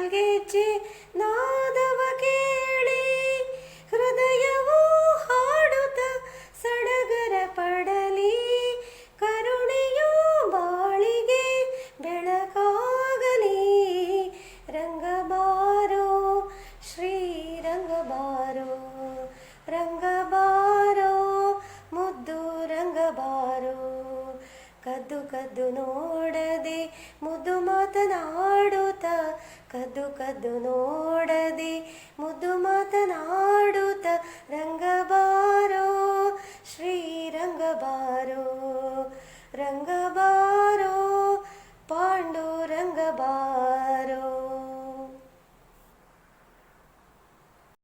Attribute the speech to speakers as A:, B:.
A: ನಾಲ್ಗೆಜ್ಜೆ ನಾದವ ಕೇಳಿ, ಹೃದಯವು ಹಾಡುತ್ತ ಸಡಗರ ಪಡಲಿ. ಕರುಣೆಯೂ ಬಾಳಿಗೆ ಬೆಳಕಾಗಲಿ. ರಂಗಬಾರೋ ಶ್ರೀರಂಗಬಾರೋ ರಂಗಬಾರೋ, ಮುದ್ದು ರಂಗಬಾರೋ. ಕದ್ದು ಕದ್ದು ನೋಡದೆ ಕದ್ದು ಕದ್ದು ನೋಡದೆ ಮುದ್ದು ಮಾತನಾಡುತ್ತ ರಂಗಬಾರೋ ಶ್ರೀ ರಂಗಬಾರೋ ರಂಗ